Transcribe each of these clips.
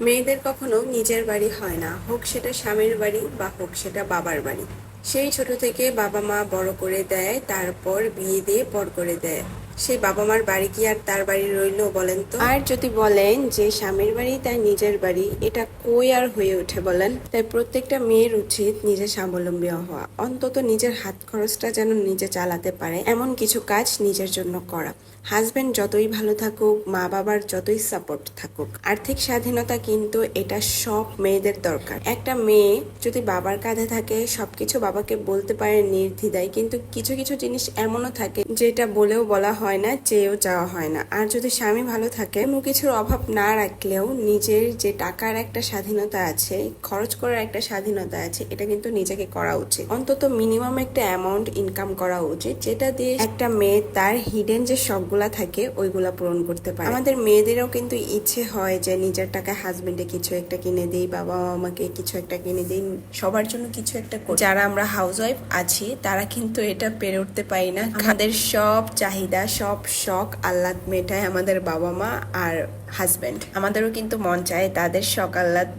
মেয়েদের কখনো নিজের বাড়ি হয় না, হোক সেটা স্বামীর বাড়ি বা হোক সেটা বাবার বাড়ি। সেই ছোট থেকে বাবা মা বড় করে দেয়, তারপর বিয়ে দিয়ে পর করে দেয়। সেই বাবা মার বাড়ি কি আর তার বাড়ি রইল বলেন তো? আর যদি বলেন যে স্বামীর বাড়ি তার নিজের বাড়ি, এটা কই আর হয়ে ওঠে বলেন? তাই প্রত্যেকটা মেয়ের উচিত নিজে স্বাবলম্বী হওয়া। অন্তত নিজের হাত খরচটা যেন নিজে চালাতে পারে। এমন কিছু কাজ নিজের জন্য করা। হাজবেন্ড যতই ভালো থাকুক মা বাবার যতই সাপোর্ট থাকুক, আর্থিক স্বাধীনতা কিন্তু এটা সব মেয়েদের দরকার। একটা মেয়ে যদি বাবার কাঁধে থাকে, সবকিছু বাবাকে বলতে পারে নির্দ্বিধায়, কিন্তু কিছু কিছু জিনিস এমনও থাকে যেটা বলেও বলা হয় না, চেয়েও চাওয়া হয় না। আর যদি স্বামী ভালো থাকে কোনো কিছুর অভাব না রাখলেও নিজের যে টাকার একটা স্বাধীনতা আছে, খরচ করার একটা স্বাধীনতা আছে, এটা কিন্তু নিজেকে করা উচিত। অন্তত মিনিমাম একটা অ্যামাউন্ট ইনকাম করা উচিত, যেটা দিয়ে একটা মেয়ে তার হিডেন যে শখগুলা থাকে, ওইগুলা পূরণ করতে পারে। আমাদের মেয়েদেরও কিন্তু ইচ্ছে হয় যে নিজের টাকায় হাজবেন্ডে কিছু একটা কিনে দেই বাবা আমাকে কিছু একটা কিনে দেই, সবার জন্য কিছু একটা। যারা আমরা হাউস ওয়াইফ আছি, তারা কিন্তু এটা পেরে উঠতে পারি না। আমাদের সব চাহিদা সব শখ আহ্লাদ মেটায় আমাদের বাবা মা আর হাজবেন্ড আমাদেরও কিন্তু মন চায় তাদের শখ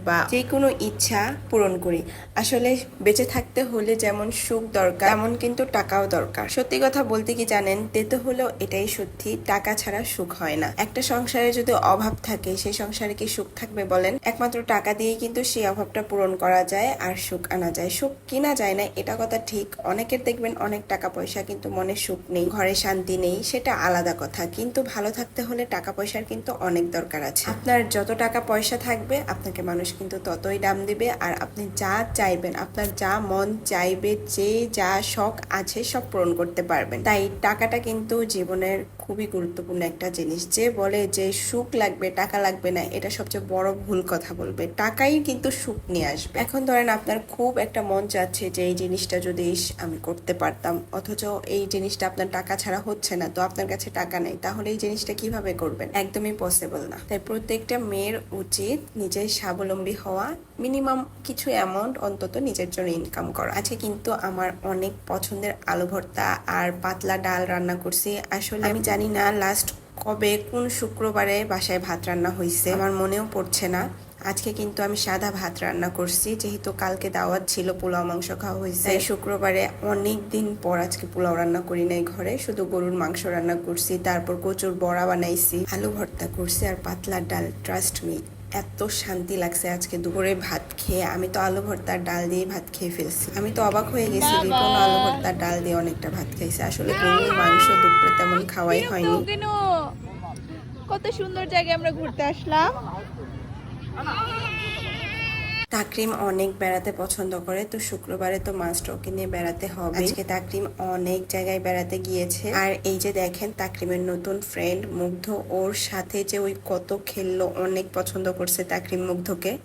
বা যে কোনো ইচ্ছা পূরণ করি। আসলে বেঁচে থাকতে হলে যেমন সুখ দরকার, তেমন কিন্তু টাকাও দরকার। সত্যি কথা বলতে কি জানেন তেতে হলেও এটাই সত্যি, টাকা ছাড়া সুখ হয় না। একটা সংসারে যদি অভাব থাকে, সেই সংসারে কি সুখ থাকবে বলেন? একমাত্র টাকা দিয়েই কিন্তু সেই অভাবটা পূরণ করা যায় আর সুখ আনা যায়। সুখ কিনা যায় না, এটা কথা ঠিক। অনেকের দেখবেন অনেক টাকা পয়সা কিন্তু মনে সুখ নেই, ঘরে শান্তি নেই, সেটা আলাদা কথা। কিন্তু ভালো থাকতে হলে টাকা পয়সার কিন্তু অনেক দরকার। আছে। আপনার যত টাকা পয়সা থাকবে, আপনাকে মানুষ কিন্তু ততই দাম দিবে আর আপনি যা চাইবেন, আপনার যা মন চাইবে, যে যা শখ আছে সব পূরণ করতে পারবেন। তাই টাকাটা কিন্তু জীবনের খুবই গুরুত্বপূর্ণ একটা জিনিস যে বলে যে সুখ লাগবে, টাকা লাগবে না, এটা সবচেয়ে বড় ভুল কথা বলবে। টাকাই কিন্তু সুখ নিয়ে আসবে। এখন ধরেন আপনার খুব একটা মন চাচ্ছে যে এই জিনিসটা যদি আমি করতে পারতাম, অথচ এই জিনিসটা আপনার টাকা ছাড়া হচ্ছে না, তো আপনার কাছে টাকা নেই, তাহলে এই জিনিসটা কীভাবে করবেন? একদমই পসিবল না। তাই প্রত্যেকটা মেয়ের উচিত নিজের স্বাবলম্বী হওয়া মিনিমাম কিছু অ্যামাউন্ট অন্তত নিজের জন্য ইনকাম করা। আছে কিন্তু আমার অনেক পছন্দের আলু ভর্তা আর পাতলা ডাল রান্না করছি। আসলে আমি জানি না লাস্ট কবে কোন শুক্রবারে বাসায় ভাত রান্না হয়েছে আমার মনেও পড়ছে না। আজকে কিন্তু আমি সাদা ভাত রান্না করছি যেহেতু কালকে দাওয়াত ছিল পোলাও মাংস খাওয়া হয়েছে শুক্রবারে অনেক দিন পর আজকে পোলাও রান্না করি নাই ঘরে শুধু গরুর মাংস রান্না করছি তারপর কচুর বড়া বানাইছি আলু ভর্তা করছি আর পাতলা ডাল ট্রাস্ট মি এত শান্তি লাগছে আজকে দুপুরে ভাত খেয়ে। আমি তো আলু ভর্তার ডাল দিয়ে ভাত খেয়ে ফেলছি। আমি তো অবাক হয়ে গেছি রিপন আলু ভর্তার ডাল দিয়ে অনেকটা ভাত খাইছে। আসলে গরুর মাংস দুপুরে তেমন খাওয়াই হয়নি। কেন? কত সুন্দর জায়গায় আমরা ঘুরতে আসলাম। তাকরিম অনেক বেড়াতে পছন্দ করে, তো শুক্রবারে তো মাস্ট ওকে নিয়ে বেড়াতে হবে। আজকে তাকরিম অনেক জায়গায় বেড়াতে গিয়েছে। আর এই যে দেখেন, তাকরিমের নতুন ফ্রেন্ড মুগ্ধ, ওর সাথে যে ওই কত খেললো, অনেক পছন্দ করছে তাকরিম মুগ্ধকে।